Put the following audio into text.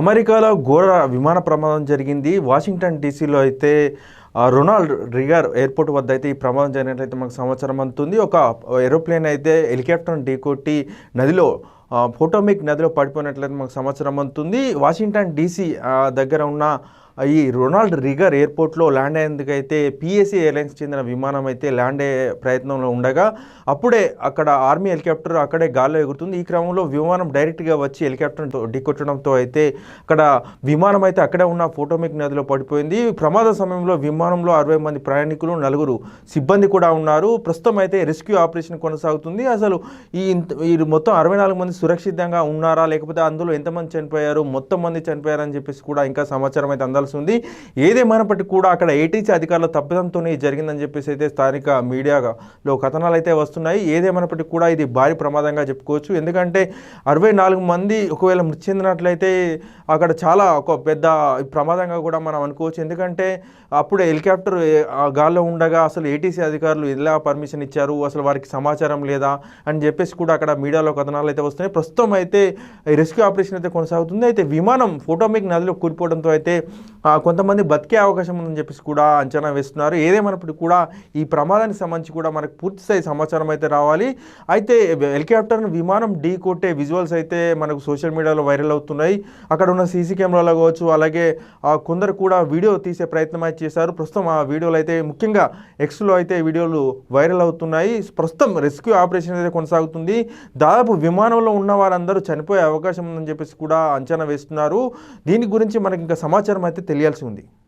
అమెరికాలో ఘోర విమాన ప్రమాదం జరిగింది. వాషింగ్టన్ డీసీలో అయితే రొనాల్డ్ రిగర్ ఎయిర్పోర్ట్ వద్ద అయితే ఈ ప్రమాదం జరిగినట్లయితే మనకు సమాచారం అందుతుంది. ఒక ఏరోప్లేన్ అయితే హెలికాప్టర్ను ఢీకొట్టి నదిలో పోటోమిక్ నదిలో పడిపోయినట్లయితే మనకు సమాచారం అందుతుంది. వాషింగ్టన్ డీసీ దగ్గర ఉన్న ఈ రొనాల్డ్ రిగర్ ఎయిర్పోర్ట్లో ల్యాండ్ అయ్యేందుకైతే పిఎస్సి ఎయిర్లైన్స్ చెందిన విమానం అయితే ల్యాండ్ అయ్యే ప్రయత్నంలో ఉండగా అప్పుడే అక్కడ ఆర్మీ హెలికాప్టర్ అక్కడే గాల్లో ఎగురుతుంది. ఈ క్రమంలో విమానం డైరెక్ట్గా వచ్చి హెలికాప్టర్తో ఢీకొట్టడంతో అయితే అక్కడ విమానం అయితే అక్కడే ఉన్న ఫోటోమిక్ నదిలో పడిపోయింది. ప్రమాద సమయంలో విమానంలో అరవై మంది ప్రయాణికులు నలుగురు సిబ్బంది కూడా ఉన్నారు. ప్రస్తుతం అయితే రెస్క్యూ ఆపరేషన్ కొనసాగుతుంది. అసలు ఈ ఈ మొత్తం అరవై నాలుగు మంది సురక్షితంగా ఉన్నారా? లేకపోతే అందులో ఎంతమంది చనిపోయారు? మొత్తం మంది చనిపోయారని చెప్పేసి కూడా ఇంకా సమాచారం అయితే అందాల్సి ఉంది. ఏదేమైనప్పటికీ కూడా అక్కడ ఏటీసీ అధికారుల తప్పిదంతోనే జరిగిందని చెప్పేసి అయితే స్థానిక మీడియాలో కథనాలు అయితే వస్తున్నాయి ఏదేమైనప్పటికీ కూడా ఇది భారీ ప్రమాదంగా చెప్పుకోవచ్చు. ఎందుకంటే అరవై నాలుగు మంది ఒకవేళ మృతి చెందినట్లయితే అక్కడ చాలా ఒక పెద్ద ప్రమాదంగా కూడా మనం అనుకోవచ్చు. ఎందుకంటే అప్పుడే హెలికాప్టర్ ఆ గాల్లో ఉండగా అసలు ఏటీసీ అధికారులు ఎలా పర్మిషన్ ఇచ్చారు? అసలు వారికి సమాచారం లేదా? అని చెప్పేసి కూడా అక్కడ మీడియాలో కథనాలు అయితే వస్తున్నాయి. ప్రస్తుతం అయితే రెస్క్యూ ఆపరేషన్ అయితే కొనసాగుతుంది. అయితే విమానం ఫోటోమిక్ నదిలో కూలిపోవడంతో అయితే కొంతమంది బతికే అవకాశం ఉందని చెప్పేసి కూడా అంచనా వేస్తున్నారు. ఏదేమైనప్పటికీ కూడా ఈ ప్రమాదానికి సంబంధించి కూడా మనకు పూర్తి స్థాయి సమాచారం అయితే రావాలి. అయితే హెలికాప్టర్ను విమానం ఢీ కొట్టే విజువల్స్ అయితే మనకు సోషల్ మీడియాలో వైరల్ అవుతున్నాయి. అక్కడ ఉన్న సీసీ కెమెరాలో కావచ్చు అలాగే కొందరు కూడా వీడియో తీసే ప్రయత్నం అయితే చేశారు. ప్రస్తుతం ఆ వీడియోలు అయితే ముఖ్యంగా ఎక్స్లో అయితే వీడియోలు వైరల్ అవుతున్నాయి. ప్రస్తుతం రెస్క్యూ ఆపరేషన్ అయితే కొనసాగుతుంది. దాదాపు విమానంలో ఉన్న వారందరూ చనిపోయే అవకాశం ఉందని చెప్పేసి కూడా అంచనా వేస్తున్నారు. దీని గురించి మనకి ఇంకా సమాచారం అయితే తెలియాల్సి ఉంది.